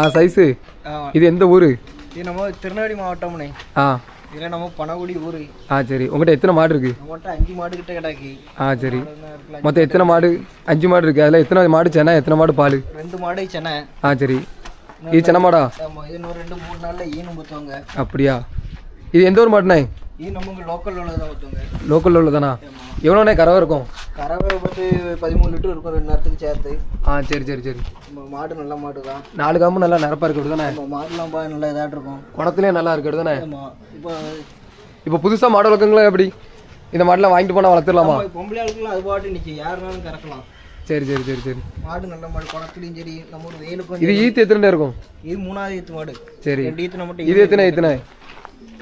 ஆ size. இது எந்த ஊர்? இது நம்ம திருநெல்வேலி மாவட்டம்னே ஆ. இதில் நம்ம பனகுடி ஊர். ஆ சரி. உங்கள்கிட்ட எத்தனை மாடு இருக்குது நம்மகிட்ட அஞ்சு மாடு கிட்ட கிடக்கு. ஆ சரி. மொத்தம் எத்தனை மாடு. அஞ்சு மாடு இருக்குது அதில் எத்தனை மாடு சென்னா எத்தனை மாடு பால்? ரெண்டு மாடு சென்னை. ஆ சரி. இது சென்ன மாடா? இது இன்னும் ரெண்டு மூணு நாளில் ஈனும் ஊற்றுவாங்க அப்படியா? இது எந்த ஊர் மாடுண்ணே? இது லோக்கல் உள்ளதான் ஊற்றுவாங்க லோக்கலில் உள்ளதானா எவ்வளோண்ணே கறவை இருக்கும்? கறவை பத்து பதிமூணு லிட்டர் இருக்கும் ரெண்டு நேரத்துக்கு சேர்த்து. ஆ சரி சரி சரி. மாடு நல்ல மாடு தான். நாலு காம்பு நல்லா நிரப்பா இருக்கு தானே மாடுலாம் பா நல்லா இதாட்டு இருக்கும். குணத்துலேயே நல்லா இருக்கு தானே இப்போ இப்போ புதுசாக மாடு வளர்க்குங்களா எப்படி? இந்த மாடெலாம் வாங்கிட்டு போனால் வளர்த்துடலாமா? பொம்பளை ஆளுக்குலாம் அது பாட்டு நிற்கும் யாருனாலும் கறக்கலாம். சரி சரி சரி சரி. மாடு நல்ல மாடு குளத்துலையும் சரி நம்ம ஒரு வெயிலுக்கும் இது ஈத்து எத்தனை இருக்கும்? இது மூணாவது ஈத்து மாடு. சரி. ரெண்டு ஈத்துல மட்டும் இது எத்தனை எத்தனை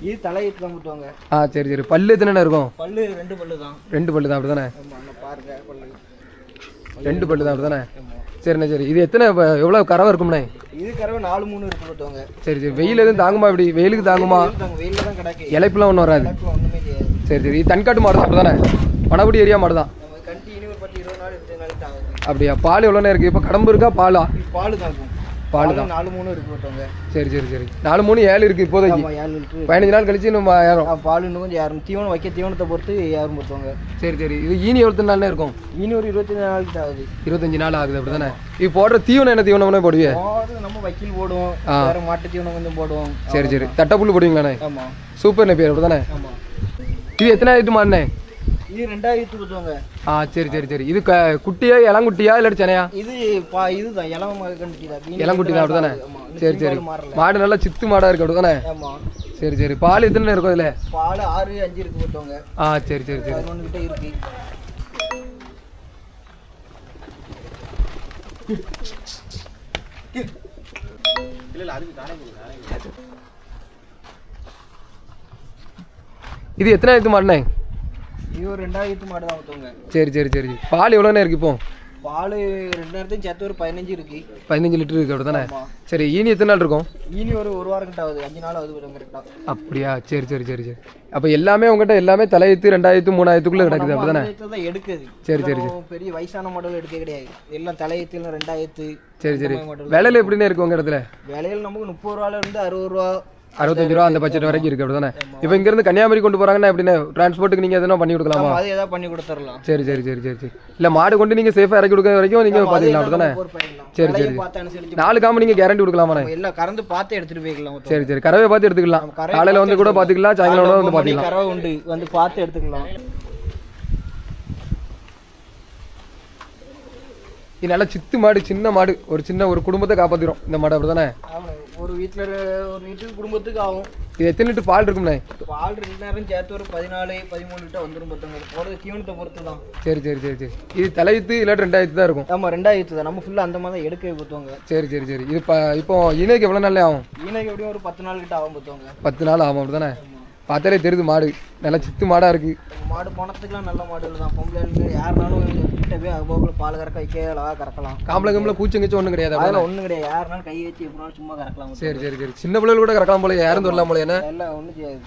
இது தலை ஈத்து தான் ஊற்றுவாங்க ஆ சரி சரி. பல்லு எத்தனை இருக்கும்? பல்லு ரெண்டு பல்லு தான் ரெண்டு பல்லு தான் அப்படி தானே ஆமாம் அண்ணா பாருங்க பல்லு. ரெண்டு பல்லு தான் அப்படி தானே சரிண்ணே சரி. இது எத்தனை எவ்வளோ கறவை இருக்கும்ண்ணே? இது கறவை நாலு மூணு இருக்கு ஊற்றுவாங்க சரி சரி. வெயில் எதுவும் தாங்குமா இப்படி? வெயிலுக்கு தாங்குமா? தாங்க வெயிலில் தான் கிடக்கு. இலைப்புலாம் ஒன்றும் வராது. சரி சரி. இது தன்காட்டு மாடு தான் அப்படி தானே மணபடி ஏரியா மாடு தான் அப்படியா? பால் எவ்வளோண்ணே இருக்குது இப்போ கடம்பு இருக்கா? பாலா? பால் தான் இருக்கும் பால் பால் நாலு மூணு இருக்கு சரி சரி சரி. நாலு மூணு ஏழு இருக்குது இப்போதைக்கு. ஆமாம் ஏழு லிட்டரு பதினஞ்சு நாள் கழிச்சு நம்ம ஏறும். பால் இன்னும் கொஞ்சம் யாரும் தீவனம் வைக்க தீவனத்தை பொறுத்து யாரும் ஊற்றுவாங்க சரி சரி. இது ஈனி எவ்வளோ நாள்னே இருக்கும்? இனி ஒரு இருபத்தஞ்சு தான் ஆகுது. இருபத்தஞ்சு நாள் ஆகுது அப்படி தானே இது போடுற தீவனம் என்ன தீவனம்னே போடுவியே? மாடு நம்ம வைக்கல் போடுவோம். வேற மாட்டு தீவனம் கொஞ்சம் போடுவோம். சரி சரி. தட்டப்புல்லு போடுவீங்களாண்ணே? ஆமாம் சூப்பர்ண்ணே பேர் அப்படி தானே இது எத்தனை ஆயிட்டு மாடுண்ணே இது ரெண்டாயிரத்து ஆ சரி சரி சரி. இது குட்டியா இளங்குட்டியா இல்லாட்டி சென்னையா இது பா இதுதான். இளம் கண்டுட்டி தான்? இளங்குட்டி சரி சரி. மாடு நல்லா சித்து மாடா இருக்கு அப்படி தானே? ஆமாம் சரி சரி. பால் எத்தனை இருக்கும் இதில்? பால் ஆறு அஞ்சு இருக்கு ஊற்றுவாங்க ஆ சரி சரி சரி. பதினொன்று கிட்ட இருக்கு. இது எத்தனை மாடுண்ணே? இது ஒரு ரெண்டாயிரத்து மாடு தான் சரி சரி சரி. பால் எவ்வளோண்ணே இருக்கு இப்போ? பால் ரெண்டாயிரத்தையும் சேர்த்து ஒரு பதினஞ்சு இருக்கு. பதினஞ்சு லிட்டர் இருக்கு அப்படி தானே சரி ஈனி எத்தனை நாள் இருக்கும்? இனி ஒரு ஒரு வாரம் கிட்ட ஆகுது. அஞ்சு நாள் ஆகுது கரெக்டாக அப்படியா? சரி சரி சரி சரி. அப்போ எல்லாமே உங்கள்கிட்ட எல்லாமே தலையத்து ரெண்டாயிரத்து மூணாயிரத்துக்குள்ளே கிடக்குது அப்படி தானே எடுக்குது. சரி, சரி, இதெல்லாம் பெரிய வயசான மாடல் எடுக்க கிடையாது. எல்லாம் தலையத்துல ரெண்டாயிரத்து சரி சரி. விலையில எப்படிண்ணே இருக்கு உங்க இடத்துல? விலையில் நமக்கு முப்பது ரூபால இருந்து அறுபது ரூபா அறுபத்தஞ்சு ரூபா அந்த பட்ஜெட் வரைக்கும் இருக்கு அப்படி தானே இப்போ இங்கேருந்து கன்னியாகுமரி கொண்டு போறாங்கன்னா எப்படிண்ணே டிரான்ஸ்போர்ட்டுக்கு நீங்கள் எதனா பண்ணி கொடுக்கலாமா? அது ஏதாவது பண்ணி கொடுத்துடலாம். சரி சரி சரி சரி சரி. இல்லை மாடு கொண்டு நீங்கள் சேஃபாக இறக்கி கொடுக்க வரைக்கும் நீங்கள் பார்த்தீங்களா அப்படி தானே. சரி, சரி. நாலு காம்பு நீங்கள் கேரண்டி கொடுக்கலாமாண்ணே நம்ம எல்லாம் கறந்து பார்த்து எடுத்துட்டு போய்க்கலாம். சரி சரி. கறவை பார்த்து எடுத்துக்கலாம். காலையில் வந்து கூட பார்த்துக்கலாம் சாயங்காலம் வந்து பார்த்துக்கலாம். கறவை உண்டு வந்து பார்த்து எடுத்துக்கலாம். இது நல்லா சித்து மாடு சின்ன மாடு. ஒரு சின்ன ஒரு குடும்பத்தை காப்பாற்றிடும் இந்த மாடு அப்படி தானே. ஒரு வீட்டில் ஒரு வீட்டுக்கு குடும்பத்துக்கு ஆகும். இது எத்தனை லிட்டர் பால் இருக்கும்ண்ணே? பால் ரெண்டு நேரம் சேர்த்து ஒரு பதினாலு பதிமூணு லிட்டர் வந்துடும் பார்த்தாங்க போகிறது தீவனத்தை பொறுத்து தான் சரி சரி சரி சரி. இது தலையத்து இல்லாட்டி ரெண்டாயிரத்து தான் இருக்கும்? ஆமாம் ரெண்டாயிரத்து தான் நம்ம ஃபுல்லாக அந்த மாதிரி தான் எடுக்க ஊற்றுவாங்க சரி சரி சரி. இது இப்போ இப்போ இணைக்கு எவ்வளோ நாளே ஆகும்? ஈனக்கு எப்படியும் ஒரு பத்து நாள் கிட்ட ஆகும் பார்த்துவாங்க பத்து நாள் ஆகும் அப்படி தானே பார்த்தாலே தெரியுது மாடு. நல்லா சித்து மாடாக இருக்குது மாடு போனதுக்குலாம் நல்ல மாடுகள் தான். பொம்பளை யாருனாலும் கிட்ட போய் அதுபோல பால் கறக்க வைக்க அழகாக கறக்கலாம். காம்பளை கம்பளை பூச்சங்கிச்சு ஒன்றும் கிடையாது அதெல்லாம் ஒன்றும் கிடையாது. யாருனாலும் கை வச்சு எப்படினாலும் சும்மா கறக்கலாம். சரி சரி சரி. சின்ன பிள்ளைகள் கூட கறக்கலாம் போல யாரும் சொல்லலாம் போல என்ன? எல்லாம் ஒன்றும் செய்யாது.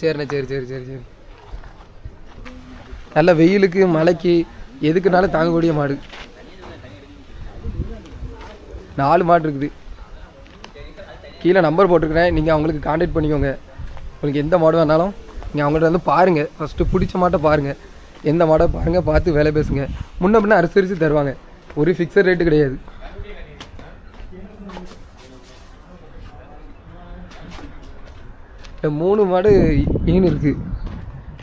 சரிண்ணே சரி சரி சரி சரி. நல்ல வெயிலுக்கு மழைக்கு எதுக்குனாலும் தாங்கக்கூடிய மாடு. நாலு மாடு இருக்குது. கீழே நம்பர் போட்டிருக்கிறேன். நீங்கள் அவங்களுக்கு காண்டாக்ட் பண்ணிக்கோங்க. உங்களுக்கு எந்த மாடு வேணாலும் நீங்கள் அவங்கள்ட்ட வந்து பாருங்கள் ஃபஸ்ட்டு பிடிச்ச மாட்டை பாருங்கள் எந்த மாடை பாருங்கள் பார்த்து வேலை பேசுங்க. முன்ன பின்ன அனுசரித்து தருவாங்க. ஒரு ஃபிக்ஸட் ரேட்டு கிடையாது. இந்த மூணு மாடு ஈன் இருக்குது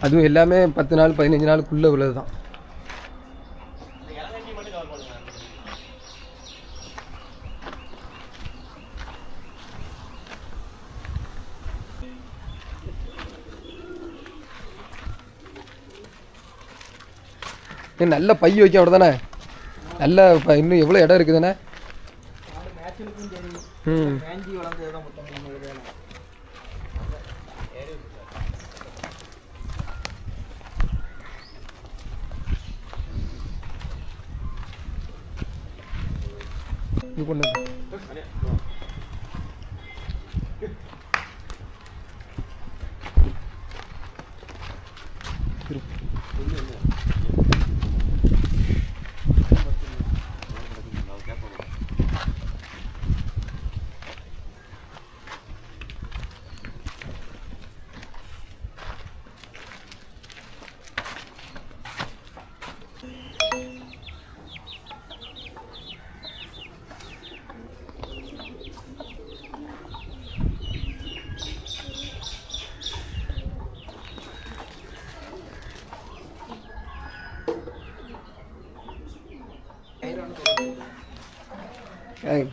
அதுவும் எல்லாமே பத்து நாள் பதினஞ்சு நாளுக்குள்ளே உள்ளது தான் நல்ல பை வைக்க அவ்வளோ தானே நல்ல இன்னும் எவ்வளோ இடம் இருக்குது தானே? ம். இது கொண்டு Hey.